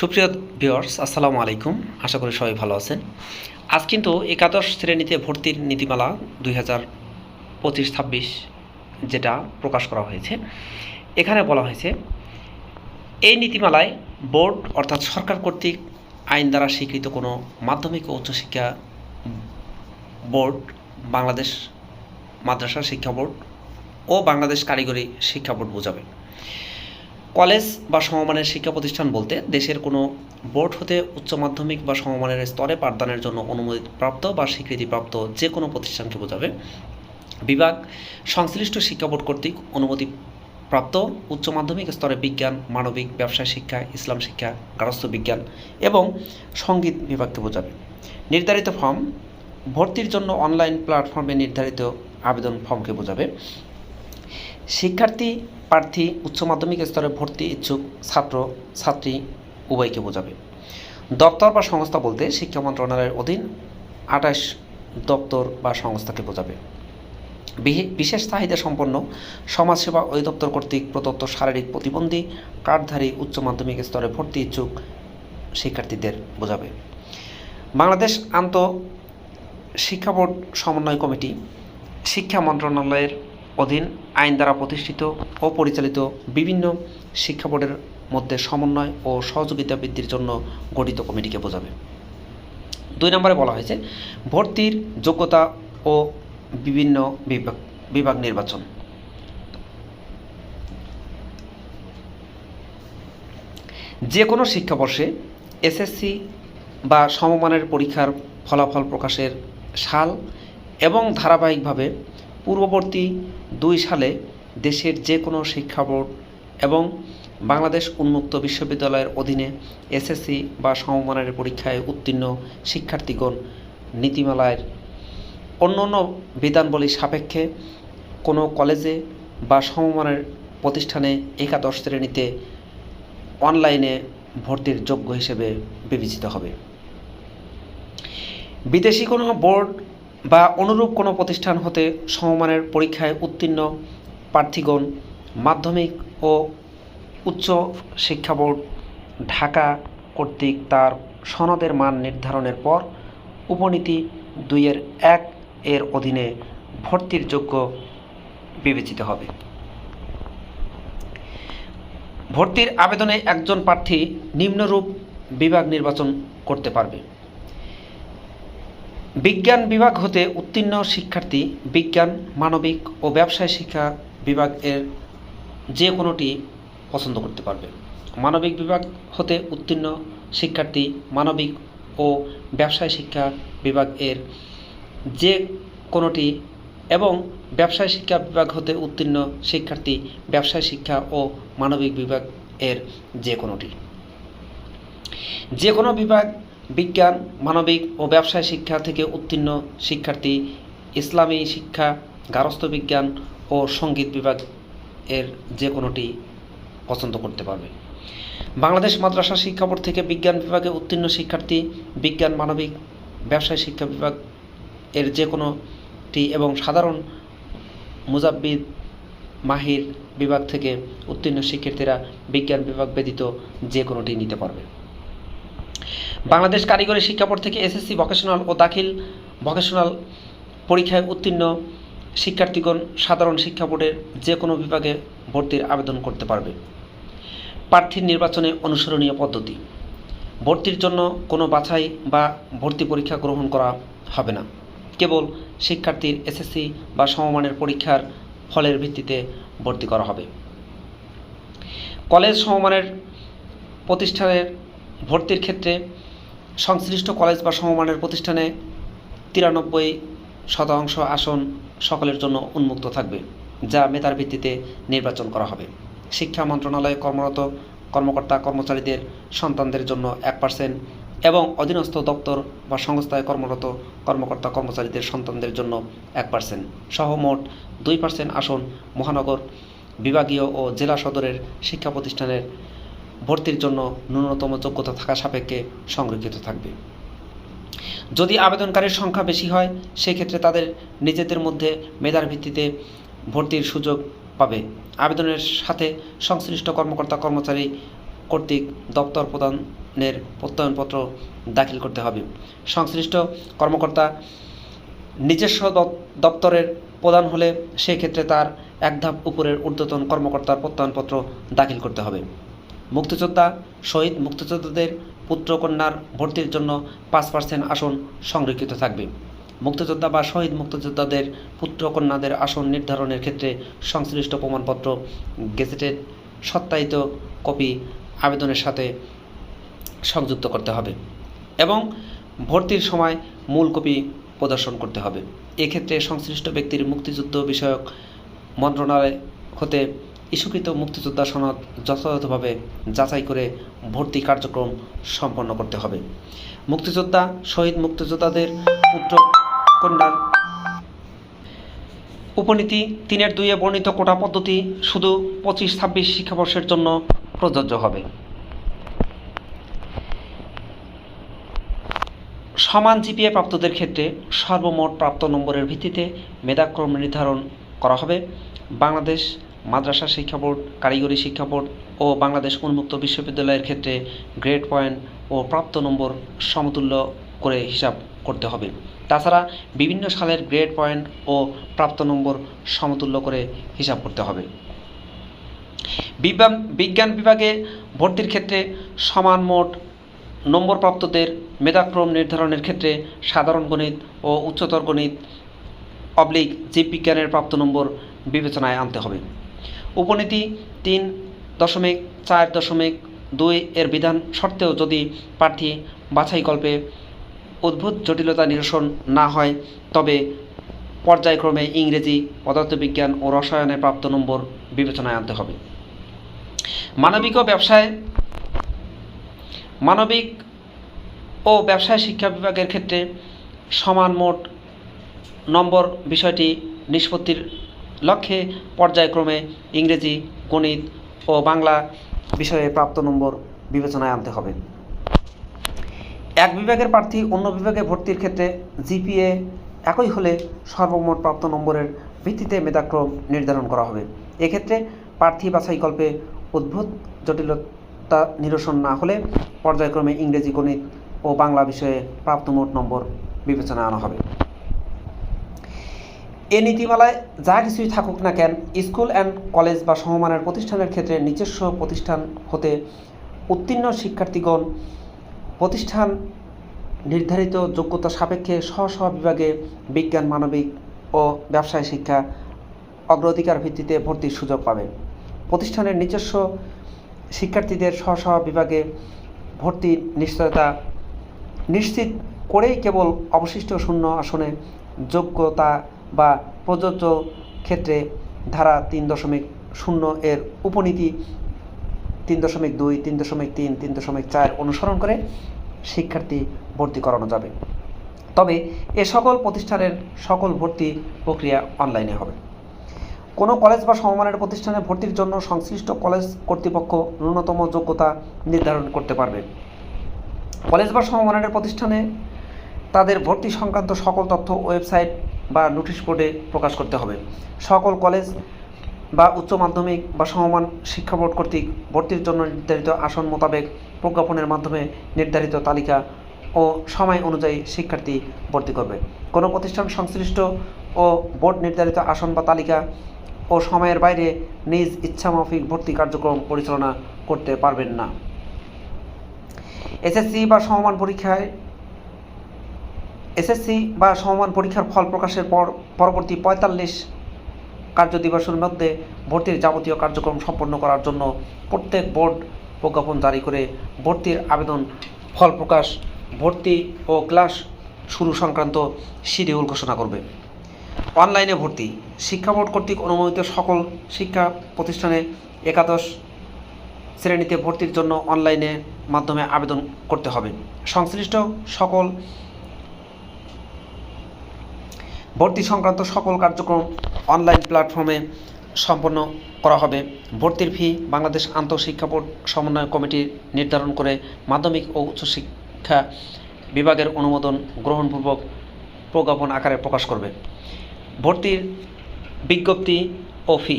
সুপ্রিয় ভিউয়ার্স, আসসালামু আলাইকুম। আশা করি সবাই ভালো আছেন। আজ কিন্তু একাদশ শ্রেণীতে ভর্তির নীতিমালা দুই হাজার পঁচিশ ছাব্বিশ যেটা প্রকাশ করা হয়েছে। এখানে বলা হয়েছে, এই নীতিমালায় বোর্ড অর্থাৎ সরকার কর্তৃক আইন দ্বারা স্বীকৃত কোনো মাধ্যমিক ও উচ্চশিক্ষা বোর্ড, বাংলাদেশ মাদ্রাসা শিক্ষা বোর্ড ও বাংলাদেশ কারিগরি শিক্ষা বোর্ড বোঝাবে। কলেজ বা সমমানের শিক্ষা প্রতিষ্ঠান বলতে দেশের কোনো বোর্ড হতে উচ্চ মাধ্যমিক বা সমমানের স্তরে পাঠদানের জন্য অনুমতিপ্রাপ্ত বা স্বীকৃতিপ্রাপ্ত যে কোনো প্রতিষ্ঠানকে বোঝাবে। বিভাগ, সংশ্লিষ্ট শিক্ষা বোর্ড কর্তৃক অনুমতিপ্রাপ্ত উচ্চ মাধ্যমিক স্তরে বিজ্ঞান, মানবিক, ব্যবসায় শিক্ষা, ইসলাম শিক্ষা, গার্হস্থ্য বিজ্ঞান এবং সংগীত বিভাগকে বোঝাবে। নির্ধারিত ফর্ম ভর্তির জন্য অনলাইন প্ল্যাটফর্মে নির্ধারিত আবেদন ফর্মকে বোঝাবে। শিক্ষার্থী, প্রার্থী, উচ্চ মাধ্যমিক স্তরে ভর্তি ইচ্ছুক ছাত্র, ছাত্রী উভয়কে বোঝাবে। দপ্তর বা সংস্থা বলতে শিক্ষা মন্ত্রণালয়ের অধীন আঠাশ দপ্তর বা সংস্থাকে বোঝাবে। বিশেষ চাহিদা সম্পন্ন সমাজসেবা অধিদপ্তর কর্তৃক প্রদত্ত শারীরিক প্রতিবন্ধী কার্ডধারী উচ্চ মাধ্যমিক স্তরে ভর্তি ইচ্ছুক শিক্ষার্থীদের বোঝাবে। বাংলাদেশ আন্ত শিক্ষা বোর্ড সমন্বয় কমিটি শিক্ষা মন্ত্রণালয়ের অধীন আইন দ্বারা প্রতিষ্ঠিত ও পরিচালিত বিভিন্ন শিক্ষা বোর্ডের মধ্যে সমন্বয় ও সহযোগিতা বৃদ্ধির জন্য গঠিত কমিটিকে বোঝাবে। দুই নম্বরে বলা হয়েছে, ভর্তির যোগ্যতা ও বিভিন্ন বিভাগ বিভাগ নির্বাচন। যে কোনো শিক্ষাবর্ষে এসএসসি বা সমমানের পরীক্ষার ফলাফল প্রকাশের সাল এবং ধারাবাহিকভাবে পূর্ববর্তী দুই সালে দেশের যে কোনো শিক্ষা বোর্ড এবং বাংলাদেশ উন্মুক্ত বিশ্ববিদ্যালয়ের অধীনে এসএসসি বা সমমানের পরীক্ষায় উত্তীর্ণ শিক্ষার্থীগণ নীতিমালায় অন্য অন্য বিধানবলী সাপেক্ষে কোনো কলেজে বা সমমানের প্রতিষ্ঠানে একাদশ শ্রেণীতে অনলাইনে ভর্তির যোগ্য হিসেবে বিবেচিত হবে। বিদেশি কোনো বোর্ড বা অনুরূপ কোনো প্রতিষ্ঠান হতে সমমানের পরীক্ষায় উত্তীর্ণ প্রার্থীগণ মাধ্যমিক ও উচ্চ শিক্ষা বোর্ড ঢাকা কর্তৃক তার সনদের মান নির্ধারণের পর উপনীতি দুইয়ের এক এর অধীনে ভর্তির যোগ্য বিবেচিত হবে। ভর্তির আবেদনে একজন প্রার্থী নিম্নরূপ বিভাগ নির্বাচন করতে পারবে। বিজ্ঞান বিভাগ হতে উত্তীর্ণ শিক্ষার্থী বিজ্ঞান, মানবিক ও ব্যবসায় শিক্ষা বিভাগ এর যে কোনোটি পছন্দ করতে পারবে। মানবিক বিভাগ হতে উত্তীর্ণ শিক্ষার্থী মানবিক ও ব্যবসায় শিক্ষা বিভাগ এর যে কোনোটি এবং ব্যবসায় শিক্ষা বিভাগ হতে উত্তীর্ণ শিক্ষার্থী ব্যবসায় শিক্ষা ও মানবিক বিভাগ এর যে কোনোটি। যে কোনো বিভাগ বিজ্ঞান, মানবিক ও ব্যবসায় শিক্ষা থেকে উত্তীর্ণ শিক্ষার্থী ইসলামী শিক্ষা গার্হস্থ্য বিজ্ঞান ও সংগীত বিভাগ এর যে কোনোটি পছন্দ করতে পারবে। বাংলাদেশ মাদ্রাসা শিক্ষা বোর্ড থেকে বিজ্ঞান বিভাগে উত্তীর্ণ শিক্ষার্থী, বিজ্ঞান, মানবিক, ব্যবসায় শিক্ষা বিভাগ এর যে কোনোটি এবং সাধারণ মুজাব্বিদ মাহির বিভাগ থেকে উত্তীর্ণ শিক্ষার্থীরা বিজ্ঞান বিভাগ ব্যতীত যে কোনোটি নিতে পারবে। বাংলাদেশ কারিগরি শিক্ষা বোর্ড থেকে এসএসসি ভোকেশনাল ও দাখিল ভোকেশনাল পরীক্ষায় উত্তীর্ণ শিক্ষার্থীগণ সাধারণ শিক্ষা বোর্ডের যে কোনো বিভাগে ভর্তির আবেদন করতে পারবে। প্রার্থীর নির্বাচনে অনুসরণীয় পদ্ধতি। ভর্তির জন্য কোনো বাছাই বা ভর্তি পরীক্ষা গ্রহণ করা হবে না। কেবল শিক্ষার্থীর এসএসসি বা সমমানের পরীক্ষার ফলের ভিত্তিতে ভর্তি করা হবে। কলেজ সমমানের প্রতিষ্ঠানের ভর্তির ক্ষেত্রে সংশ্লিষ্ট কলেজ বা সমমানের প্রতিষ্ঠানে তিরানব্বই শতাংশ আসন সকলের জন্য উন্মুক্ত থাকবে, যা মেধার ভিত্তিতে নির্বাচন করা হবে। শিক্ষা মন্ত্রণালয়ে কর্মরত কর্মকর্তা কর্মচারীদের সন্তানদের জন্য এক পার্সেন্ট এবং অধীনস্থ দপ্তর বা সংস্থায় কর্মরত কর্মকর্তা কর্মচারীদের সন্তানদের জন্য এক পার্সেন্ট সহ মোট দুই পার্সেন্ট আসন মহানগর বিভাগীয় ও জেলা সদরের শিক্ষা প্রতিষ্ঠানের ভর্তির জন্য ন্যূনতম যোগ্যতা থাকা সাপেক্ষে সংরক্ষিত থাকবে। যদি আবেদনকারীর সংখ্যা বেশি হয়, সেক্ষেত্রে তাদের নিজেদের মধ্যে মেধার ভিত্তিতে ভর্তির সুযোগ পাবে। আবেদনের সাথে সংশ্লিষ্ট কর্মকর্তা, কর্মচারী কর্তৃক দপ্তর প্রদানের প্রত্যয়নপত্র দাখিল করতে হবে। সংশ্লিষ্ট কর্মকর্তা নিজস্ব দপ্তরের প্রদান হলে সেক্ষেত্রে তার এক ধাপ উপরের ঊর্ধ্বতন কর্মকর্তার প্রত্যয়নপত্র দাখিল করতে হবে। মুক্তিযোদ্ধা শহীদ মুক্তিযোদ্ধাদের পুত্র কন্যার ভর্তির জন্য পাঁচ পার্সেন্ট আসন সংরক্ষিত থাকবে। মুক্তিযোদ্ধা বা শহীদ মুক্তিযোদ্ধাদের পুত্র কন্যাদের আসন নির্ধারণের ক্ষেত্রে সংশ্লিষ্ট প্রমাণপত্র, গেজেটেড, সত্যায়িত কপি আবেদনের সাথে সংযুক্ত করতে হবে এবং ভর্তির সময় মূল কপি প্রদর্শন করতে হবে। এক্ষেত্রে সংশ্লিষ্ট ব্যক্তির মুক্তিযুদ্ধ বিষয়ক মন্ত্রণালয় হতে ইস্যুকৃত মুক্তিযোদ্ধা সনদ যথাযথভাবে যাচাই করে ভর্তি কার্যক্রম সম্পন্ন করতে হবে। মুক্তিযোদ্ধা, শহীদ মুক্তিযোদ্ধাদের পুত্র কন্যার উপনীতি, তিনের দুইয়ে বর্ণিত কোটা পদ্ধতি শুধু পঁচিশ ছাব্বিশ শিক্ষাবর্ষের জন্য প্রযোজ্য হবে। সমান জিপিএ প্রাপ্তদের ক্ষেত্রে সর্বমোট প্রাপ্ত নম্বরের ভিত্তিতে মেধাক্রম নির্ধারণ করা হবে। বাংলাদেশ মাদ্রাসা শিক্ষা বোর্ড, কারিগরি শিক্ষা বোর্ড ও বাংলাদেশ উন্মুক্ত বিশ্ববিদ্যালয়ের ক্ষেত্রে গ্রেড পয়েন্ট ও প্রাপ্ত নম্বর সমতুল্য করে হিসাব করতে হবে। তাছাড়া বিভিন্ন সালের গ্রেড পয়েন্ট ও প্রাপ্ত নম্বর সমতুল্য করে হিসাব করতে হবে। বিজ্ঞান বিভাগে ভর্তির ক্ষেত্রে সমান মোট নম্বরপ্রাপ্তদের মেধাক্রম নির্ধারণের ক্ষেত্রে সাধারণ গণিত ও উচ্চতর গণিত অবলিক জীববিজ্ঞানের প্রাপ্ত নম্বর বিবেচনায় আনতে হবে। উপনীতি তিন দশমিক চার দশমিক দুই এর বিধান সত্ত্বেও যদি প্রার্থী বাছাইকল্পে অদ্ভুত জটিলতা নিরসন না হয়, তবে পর্যায়ক্রমে ইংরেজি, পদার্থবিজ্ঞান ও রসায়নে প্রাপ্ত নম্বর বিবেচনায় আনতে হবে। মানবিক ও ব্যবসায়, মানবিক ও ব্যবসায় শিক্ষা বিভাগের ক্ষেত্রে সমান মোট নম্বর বিষয়টি নিষ্পত্তির লক্ষ্যে পর্যায়ক্রমে ইংরেজি, গণিত ও বাংলা বিষয়ে প্রাপ্ত নম্বর বিবেচনায় আনতে হবে। এক বিভাগের প্রার্থী অন্য বিভাগে ভর্তির ক্ষেত্রে জিপিএ একই হলে সর্বমোট প্রাপ্ত নম্বরের ভিত্তিতে মেধাক্রম নির্ধারণ করা হবে। এক্ষেত্রে প্রার্থী বাছাইকল্পে উদ্ভূত জটিলতা নিরসন না হলে পর্যায়ক্রমে ইংরেজি, গণিত ও বাংলা বিষয়ে প্রাপ্ত মোট নম্বর বিবেচনায় আনা হবে। এ নীতিমালায় যা কিছুই থাকুক না কেন, স্কুল অ্যান্ড কলেজ বা সমমানের প্রতিষ্ঠানের ক্ষেত্রে নিজস্ব প্রতিষ্ঠান হতে উত্তীর্ণ শিক্ষার্থীগণ প্রতিষ্ঠান নির্ধারিত যোগ্যতা সাপেক্ষে স্ব স্ব বিভাগে বিজ্ঞান, মানবিক ও ব্যবসায় শিক্ষা অগ্রাধিকার ভিত্তিতে ভর্তির সুযোগ পাবে। প্রতিষ্ঠানের নিজস্ব শিক্ষার্থীদের স্ব স্ব বিভাগে ভর্তির নিশ্চয়তা নিশ্চিত করেই কেবল অবশিষ্ট শূন্য আসনে যোগ্যতা বা প্রযোজ্য ক্ষেত্রে ধারা তিন দশমিক শূন্য এর উপনীতি তিন দশমিক দুই, তিন দশমিক তিন তিন দশমিক চার অনুসরণ করে শিক্ষার্থী ভর্তি করানো যাবে। তবে এ সকল প্রতিষ্ঠানের সকল ভর্তি প্রক্রিয়া অনলাইনে হবে। কোনো কলেজ বা সমমানের প্রতিষ্ঠানে ভর্তির জন্য সংশ্লিষ্ট কলেজ কর্তৃপক্ষ ন্যূনতম যোগ্যতা নির্ধারণ করতে পারবে। কলেজ বা সমমানের প্রতিষ্ঠানে তাদের ভর্তি সংক্রান্ত সকল তথ্য, ওয়েবসাইট বা নোটিশ বোর্ডে প্রকাশ করতে হবে। সকল কলেজ বা উচ্চ মাধ্যমিক বা সমমান শিক্ষা বোর্ড কর্তৃক ভর্তির জন্য নির্ধারিত আসন মোতাবেক প্রজ্ঞাপনের মাধ্যমে নির্ধারিত তালিকা ও সময় অনুযায়ী শিক্ষার্থী ভর্তি করবে। কোনো প্রতিষ্ঠান সংশ্লিষ্ট ও বোর্ড নির্ধারিত আসন বা তালিকা ও সময়ের বাইরে নিজ ইচ্ছামাফিক ভর্তি কার্যক্রম পরিচালনা করতে পারবেন না। এসএসসি বা সমমান পরীক্ষায় এসএসসি বা সমমান পরীক্ষার ফল প্রকাশের পর পরবর্তী পঁয়তাল্লিশ কার্য দিবসের মধ্যে ভর্তির যাবতীয় কার্যক্রম সম্পন্ন করার জন্য প্রত্যেক বোর্ড প্রজ্ঞাপন জারি করে ভর্তির আবেদন, ফল প্রকাশ, ভর্তি ও ক্লাস শুরু সংক্রান্ত শিডিউল ঘোষণা করবে। অনলাইনে ভর্তি। শিক্ষা বোর্ড কর্তৃক অনুমোদিত সকল শিক্ষা প্রতিষ্ঠানে একাদশ শ্রেণীতে ভর্তির জন্য অনলাইনে মাধ্যমে আবেদন করতে হবে। সংশ্লিষ্ট সকল ভর্তি সংক্রান্ত সকল কার্যক্রম অনলাইন প্ল্যাটফর্মে সম্পন্ন করা হবে। ভর্তির ফি বাংলাদেশ আন্তঃশিক্ষা বোর্ড সমন্বয় কমিটি নির্ধারণ করে মাধ্যমিক ও উচ্চশিক্ষা বিভাগের অনুমোদন গ্রহণপূর্বক প্রজ্ঞাপন আকারে প্রকাশ করবে। ভর্তির বিজ্ঞপ্তি ও ফি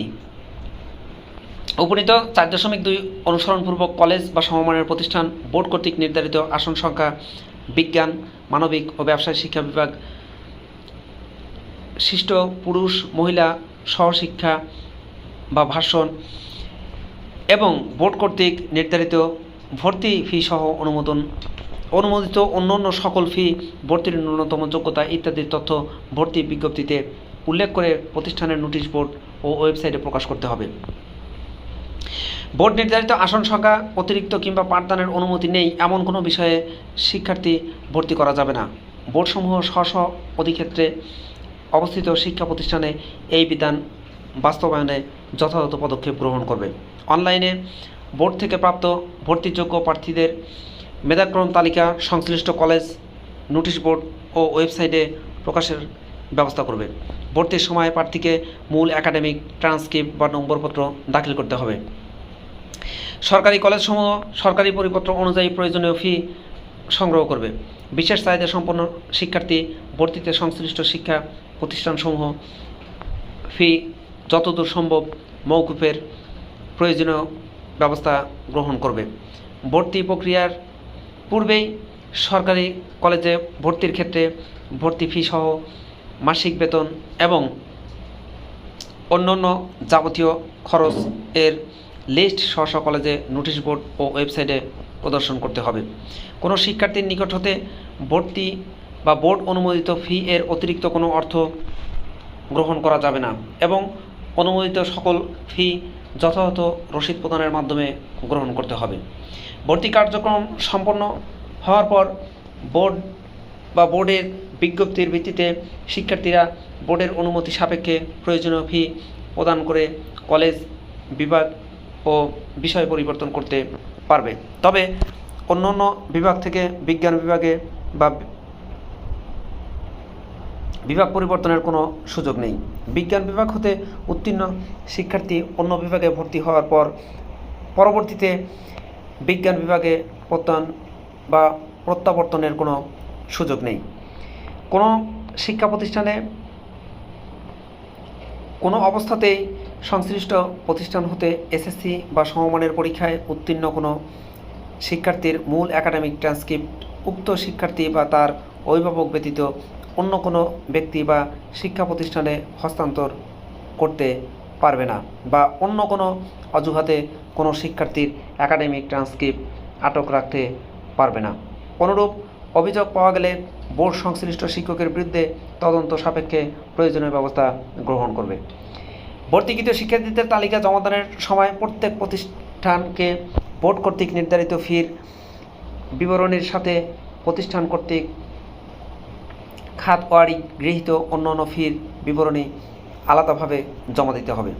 উপনীত চার দশমিক দুই অনুসরণপূর্বক কলেজ বা সমমানের প্রতিষ্ঠান বোর্ড কর্তৃক নির্ধারিত আসন সংখ্যা, বিজ্ঞান, মানবিক ও ব্যবসায় শিক্ষা বিভাগ শিষ্ট, পুরুষ, মহিলা সহশিক্ষা বা ভাষণ এবং বোর্ড কর্তৃক নির্ধারিত ভর্তি ফি সহ অনুমোদন, অনুমোদিত অন্যান্য সকল ফি ভর্তির ন্যূনতম যোগ্যতা ইত্যাদি তথ্য ভর্তি বিজ্ঞপ্তিতে উল্লেখ করে প্রতিষ্ঠানের নোটিশ বোর্ড ও ওয়েবসাইটে প্রকাশ করতে হবে। বোর্ড নির্ধারিত আসন সংখ্যা, অতিরিক্ত কিংবা পাঠদানের অনুমতি নেই এমন কোনো বিষয়ে শিক্ষার্থী ভর্তি করা যাবে না। বোর্ডসমূহ স্ব স্ব অধিক্ষেত্রে অবস্থিত শিক্ষা প্রতিষ্ঠানে এই বিধান বাস্তবায়নে যথাযথ পদক্ষেপ গ্রহণ করবে। অনলাইনে বোর্ড থেকে প্রাপ্ত ভর্তিযোগ্য প্রার্থীদের মেধাক্রম তালিকা, সংশ্লিষ্ট কলেজ, নোটিশ বোর্ড ও ওয়েবসাইটে প্রকাশের ব্যবস্থা করবে। ভর্তির সময় প্রার্থীকে মূল একাডেমিক ট্রান্সক্রিপ্ট বা নম্বরপত্র দাখিল করতে হবে। সরকারি কলেজসমূহ সরকারি পরিপত্র অনুযায়ী প্রয়োজনীয় ফি সংগ্রহ করবে। বিশেষ চাহিদা সম্পন্ন শিক্ষার্থী ভর্তিতে সংশ্লিষ্ট শিক্ষা প্রতিষ্ঠানসমূহ ফি যতদূর সম্ভব মৌকুফের প্রয়োজনীয় ব্যবস্থা গ্রহণ করবে। ভর্তি প্রক্রিয়ার পূর্বেই সরকারি কলেজে ভর্তির ক্ষেত্রে ভর্তি ফি সহ মাসিক বেতন এবং অন্যান্য যাবতীয় খরচ এর লিস্ট স্ব কলেজে নোটিশ বোর্ড ও ওয়েবসাইটে প্রদর্শন করতে হবে। কোনো শিক্ষার্থীর নিকট হতে ভর্তি বা বোর্ড অনুমোদিত ফি এর অতিরিক্ত কোনো অর্থ গ্রহণ করা যাবে না এবং অনুমোদিত সকল ফি যথাযথ রসিদ প্রদানের মাধ্যমে গ্রহণ করতে হবে। ভর্তি কার্যক্রম সম্পন্ন হওয়ার পর বোর্ড বা বোর্ডের বিজ্ঞপ্তির ভিত্তিতে শিক্ষার্থীরা বোর্ডের অনুমতি সাপেক্ষে প্রয়োজনীয় ফি প্রদান করে কলেজ, বিভাগ ও বিষয় পরিবর্তন করতে পারবে। তবে অন্যান্য বিভাগ থেকে বিজ্ঞান বিভাগে বা বিভাগ পরিবর্তনের কোনো সুযোগ নেই। বিজ্ঞান বিভাগ হতে উত্তীর্ণ শিক্ষার্থী অন্য বিভাগে ভর্তি হওয়ার পর পরবর্তীতে বিজ্ঞান বিভাগে প্রত্যয়ন বা প্রত্যাবর্তনের কোনো সুযোগ নেই। কোনো শিক্ষা প্রতিষ্ঠানে কোনো অবস্থাতেই সংশ্লিষ্ট প্রতিষ্ঠান হতে এসএসসি বা সমমানের পরীক্ষায় উত্তীর্ণ কোনো শিক্ষার্থীর মূল একাডেমিক ট্রান্সক্রিপ্ট উক্ত শিক্ষার্থী বা তার অভিভাবক ব্যতীত অন্য কোনো ব্যক্তি বা শিক্ষা প্রতিষ্ঠানে হস্তান্তর করতে পারবে না বা অন্য কোনো অজুহাতে কোনো শিক্ষার্থীর একাডেমিক ট্রান্সক্রিপ্ট আটক রাখতে পারবে না। অনুরূপ অভিযোগ পাওয়া গেলে বোর্ড সংশ্লিষ্ট শিক্ষকের বিরুদ্ধে তদন্ত সাপেক্ষে প্রয়োজনীয় ব্যবস্থা গ্রহণ করবে। ভর্তিকৃত শিক্ষার্থীদের তালিকা জমাদানের সময় প্রত্যেক প্রতিষ্ঠানকে বোর্ড কর্তৃক নির্ধারিত ফির বিবরণের সাথে প্রতিষ্ঠান কর্তৃক খাত ওয়ারি গৃহীত অন্যান্য ফির বিবরণী আলাদাভাবে জমা দিতে হবে।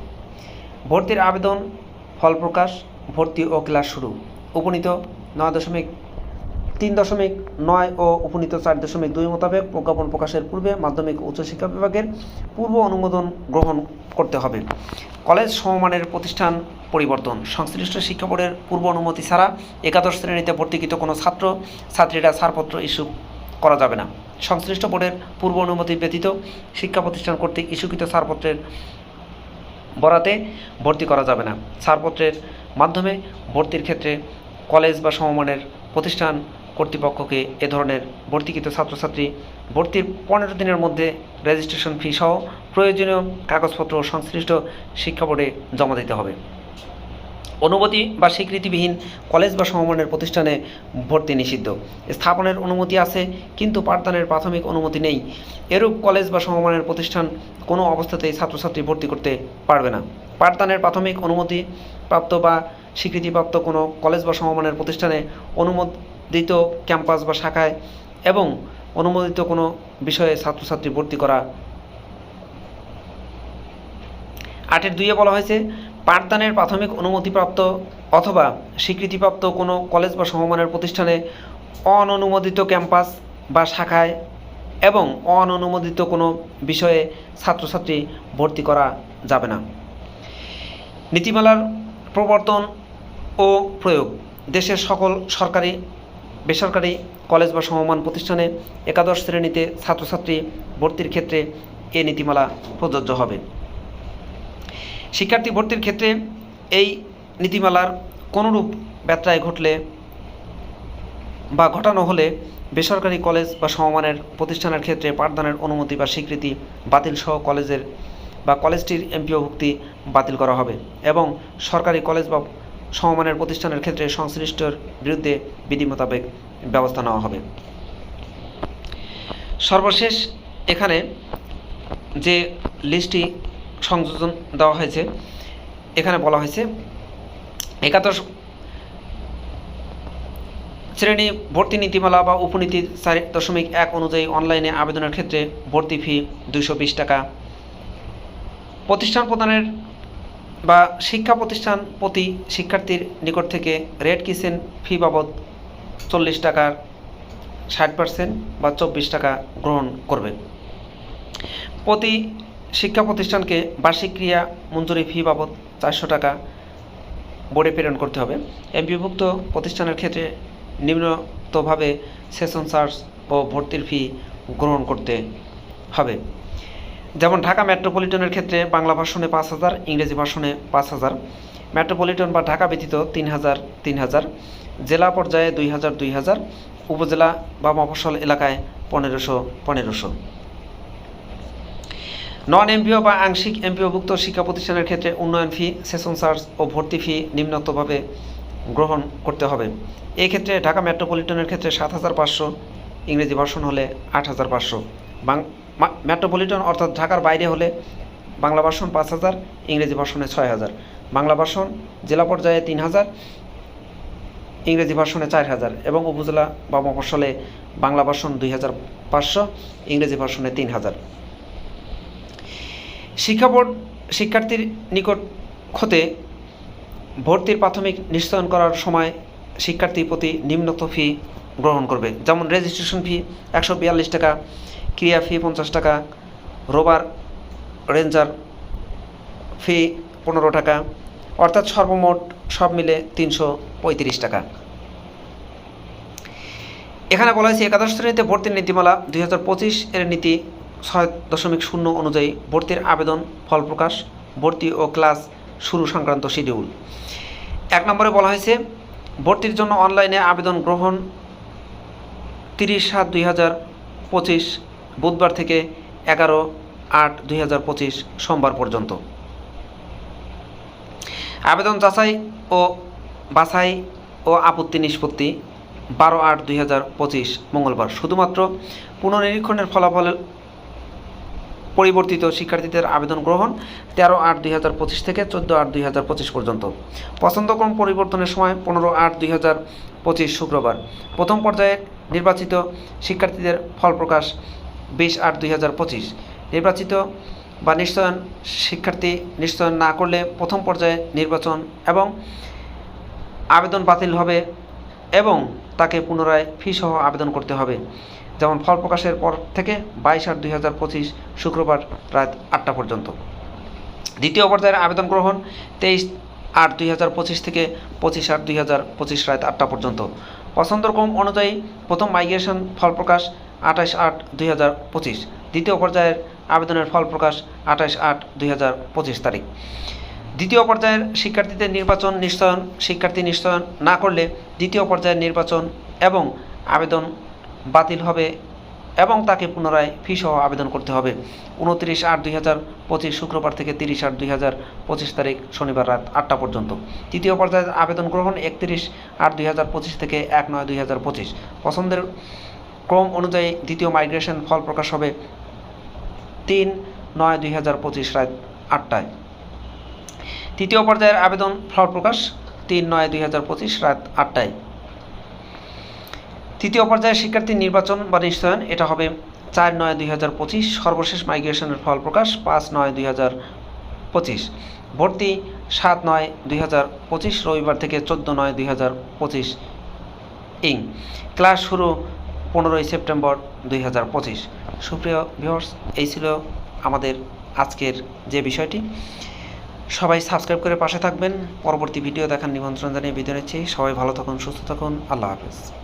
ভর্তির আবেদন ফল প্রকাশ, ভর্তি ও ক্লাস শুরু। উপনীত নয় দশমিক তিন দশমিক নয় ও উপনীত চার দশমিক দুই মোতাবেক প্রজ্ঞাপন প্রকাশের পূর্বে মাধ্যমিক উচ্চশিক্ষা বিভাগের পূর্ব অনুমোদন গ্রহণ করতে হবে। কলেজ সমমানের প্রতিষ্ঠান পরিবর্তন। সংশ্লিষ্ট শিক্ষা বোর্ডের পূর্ব অনুমতি ছাড়া একাদশ শ্রেণীতে ভর্তিকৃত কোনো ছাত্র, ছাত্রীরা ছাড়পত্র ইস্যু করা যাবে না। সংশ্লিষ্ট বোর্ডের পূর্ব অনুমতি ব্যতীত শিক্ষা প্রতিষ্ঠান কর্তৃক ইস্যুকৃত ছাড়পত্রের বরাতে ভর্তি করা যাবে না। ছাড়পত্রের মাধ্যমে ভর্তির ক্ষেত্রে কলেজ বা সমমানের প্রতিষ্ঠান কর্তৃপক্ষকে এ ধরনের ভর্তিকৃত ছাত্রছাত্রী ভর্তির পনেরো দিনের মধ্যে রেজিস্ট্রেশন ফি সহ প্রয়োজনীয় কাগজপত্র সংশ্লিষ্ট শিক্ষা বোর্ডে জমা দিতে হবে। অনুমতি বা স্বীকৃতিবিহীন কলেজ বা সমমানের প্রতিষ্ঠানে ভর্তি নিষিদ্ধ। স্থাপনের অনুমতি আছে, কিন্তু পাঠদানের প্রাথমিক অনুমতি নেই। এরূপ কলেজ বা সমমানের প্রতিষ্ঠান কোনো অবস্থাতেই ছাত্রছাত্রী ভর্তি করতে পারবে না। পাঠদানের প্রাথমিক অনুমতি প্রাপ্ত বা স্বীকৃতিপ্রাপ্ত কোনো কলেজ বা সমমানের প্রতিষ্ঠানে অনুমোদিত ক্যাম্পাস বা শাখায় এবং অনুমোদিত কোনো বিষয়ে ছাত্রছাত্রী ভর্তি করা। আটের দুইয়ে বলা হয়েছে, পাঠদানের প্রাথমিক অনুমতিপ্রাপ্ত অথবা স্বীকৃতিপ্রাপ্ত কোনো কলেজ বা সমমানের প্রতিষ্ঠানে অননুমোদিত ক্যাম্পাস বা শাখায় এবং অননুমোদিত কোনো বিষয়ে ছাত্রছাত্রী ভর্তি করা যাবে না। নীতিমালার প্রবর্তন ও প্রয়োগ দেশের সকল সরকারি বেসরকারি কলেজ বা সমমান প্রতিষ্ঠানে একাদশ শ্রেণীতে ছাত্রছাত্রী ভর্তির ক্ষেত্রে এ নীতিমালা প্রযোজ্য হবে। শিক্ষার্থী ভর্তির ক্ষেত্রে এই নীতিমালার কোনোরূপ ব্যত্যয় ঘটলে বা ঘটানো হলে বেসরকারি কলেজ বা সমমানের প্রতিষ্ঠানের ক্ষেত্রে পাঠদানের অনুমতি বা স্বীকৃতি বাতিল সহ কলেজের বা কলেজটির এমপিওভুক্তি বাতিল করা হবে এবং সরকারি কলেজ বা সমমানের প্রতিষ্ঠানের ক্ষেত্রে সংশ্লিষ্টর বিরুদ্ধে বিধি মোতাবেক ব্যবস্থা নেওয়া হবে। সর্বশেষ এখানে যে লিস্টটি সংযোজন দেওয়া হয়েছে, এখানে বলা হয়েছে, একাদশ শ্রেণি ভর্তি নীতিমালা বা উপনীতি চার দশমিক এক অনুযায়ী অনলাইনে আবেদনের ক্ষেত্রে ভর্তি ফি বিশ টাকা। প্রতিষ্ঠান প্রদানের বা শিক্ষা প্রতিষ্ঠান প্রতি শিক্ষার্থীর নিকট থেকে রেড কিসেন ফি বাবদ চল্লিশ টাকার ষাট পার্সেন্ট বা চব্বিশ টাকা গ্রহণ করবে। প্রতি শিক্ষা প্রতিষ্ঠানকে বার্ষিক ক্রিয়া মঞ্জুরি ফি বাবদ চারশো টাকা বোর্ডে প্রেরণ করতে হবে। এমপিভুক্ত প্রতিষ্ঠানের ক্ষেত্রে নিম্নতভাবে সেশন চার্জ ও ভর্তির ফি গ্রহণ করতে হবে। যেমন ঢাকা মেট্রোপলিটনের ক্ষেত্রে বাংলা ভাষণে পাঁচ হাজার, ইংরেজি ভাষণে পাঁচ হাজার, মেট্রোপলিটন বা ঢাকা ব্যতীত তিন হাজার তিন হাজার, জেলা পর্যায়ে দুই হাজার দুই হাজার, উপজেলা বা মফস্বল এলাকায় পনেরোশো পনেরোশো। নন এমপিও বা আংশিক এমপিওভুক্ত শিক্ষা প্রতিষ্ঠানের ক্ষেত্রে উন্নয়ন ফি, সেশন চার্জ ও ভর্তি ফি নিম্নোক্তভাবে গ্রহণ করতে হবে। এই ক্ষেত্রে ঢাকা মেট্রোপলিটনের ক্ষেত্রে সাত হাজার পাঁচশো, ইংরেজি ভাষণ হলে আট হাজার পাঁচশো, বাং মেট্রোপলিটন অর্থাৎ ঢাকার বাইরে হলে বাংলা ভাষণ পাঁচ হাজার, ইংরেজি ভাষণে ছয় হাজার। বাংলা ভাষণ জেলা পর্যায়ে তিন হাজার, ইংরেজি ভাষণে চার হাজার এবং উপজেলা বা মফস্বলে বাংলা ভাষণ দুই হাজার পাঁচশো, ইংরেজি ভাষণে তিন হাজার। শিক্ষা বোর্ড শিক্ষার্থীর নিকট হতে ভর্তির প্রাথমিক নিশ্চয়ন করার সময় শিক্ষার্থী প্রতি নিম্নত ফি গ্রহণ করবে। যেমন রেজিস্ট্রেশন ফি একশো বিয়াল্লিশ টাকা ক্রিয়া ফি পঞ্চাশ টাকা, রোবার রেঞ্জার ফি পনেরো টাকা, অর্থাৎ সর্বমোট সব মিলে তিনশো পঁয়ত্রিশ টাকা। এখানে বলা হয়েছে একাদশ শ্রেণীতে ভর্তির নীতিমালা দুই হাজার পঁচিশ এর নীতি ছয় দশমিক শূন্য অনুযায়ী ভর্তির আবেদন, ফল প্রকাশ, ভর্তি ও ক্লাস শুরু সংক্রান্ত শিডিউল। এক নম্বরে বলা হয়েছে, ভর্তির জন্য অনলাইনে আবেদন গ্রহণ তিরিশ সাত দুই হাজার পঁচিশ বুধবার থেকে এগারো আট দুই সোমবার পর্যন্ত। আবেদন যাচাই ও বাছাই ও আপত্তি নিষ্পত্তি বারো আট দুই মঙ্গলবার। শুধুমাত্র পুনর্নিরীক্ষণের ফলাফল পরিবর্তিত শিক্ষার্থীদের আবেদন গ্রহণ তেরো আট দুই থেকে চোদ্দ আট দুই পর্যন্ত। পছন্দক্রম পরিবর্তনের সময় পনেরো আট দুই শুক্রবার। প্রথম পর্যায়ে নির্বাচিত শিক্ষার্থীদের ফল প্রকাশ বিশ আট দুই নির্বাচিত বা নিশ্চয়ন শিক্ষার্থী নিশ্চয়ন না করলে প্রথম পর্যায়ে নির্বাচন এবং আবেদন বাতিল হবে এবং তাকে পুনরায় ফি সহ আবেদন করতে হবে। যেমন ফল প্রকাশের পর থেকে বাইশ আট দুই শুক্রবার রাত আটটা পর্যন্ত। দ্বিতীয় পর্যায়ের আবেদন গ্রহণ তেইশ আট দুই থেকে পঁচিশ আট দুই রাত আটটা পর্যন্ত। পছন্দক্রম অনুযায়ী প্রথম মাইগ্রেশন ফল প্রকাশ আঠাশ আট দুই হাজার পঁচিশ। দ্বিতীয় পর্যায়ের আবেদনের ফল প্রকাশ আঠাশ আট দুই হাজার পঁচিশ তারিখ। দ্বিতীয় পর্যায়ের শিক্ষার্থীদের নির্বাচন নিশ্চয়ন, শিক্ষার্থী নিশ্চয়ন না করলে দ্বিতীয় পর্যায়ের নির্বাচন এবং আবেদন বাতিল হবে এবং তাকে পুনরায় ফি সহ আবেদন করতে হবে। উনত্রিশ আট দুই হাজার পঁচিশ শুক্রবার থেকে তিরিশ আট দুই হাজার পঁচিশ তারিখ শনিবার রাত আটটা পর্যন্ত। তৃতীয় পর্যায়ের আবেদন গ্রহণ একত্রিশ আট দুই হাজার পঁচিশ থেকে এক নয় দুই হাজার পঁচিশ। পছন্দের ক্রম অনুযায়ী দ্বিতীয় মাইগ্রেশন ফল প্রকাশ হবে তিন নয় দুই হাজার পঁচিশ রাত আটটায়। তৃতীয় পর্যায়ের আবেদন ফল প্রকাশ তিন নয় দুই হাজার পঁচিশ রাত আটটায়। তৃতীয় পর্যায়ের শিক্ষার্থী নির্বাচন বা নিশ্চয়ন, এটা হবে চার নয় দুই হাজার পঁচিশ সর্বশেষ মাইগ্রেশনের ফল প্রকাশ পাঁচ নয় দুই হাজার পঁচিশ। ভর্তি সাত নয় দুই হাজার পঁচিশ, রবিবার থেকে চোদ্দ নয় দুই হাজার পঁচিশ। ইং। ক্লাস শুরু পনেরোই সেপ্টেম্বর দুই হাজার পঁচিশ। সুপ্রিয় ভিউয়ার্স এই ছিল আমাদের আজকের যে বিষয়টি। সবাই সাবস্ক্রাইব করে পাশে থাকবেন। পরবর্তী ভিডিও দেখার নিমন্ত্রণ জানিয়ে বিদায় নিচ্ছি। সবাই ভালো থাকুন, সুস্থ থাকুন। আল্লাহ হাফেজ।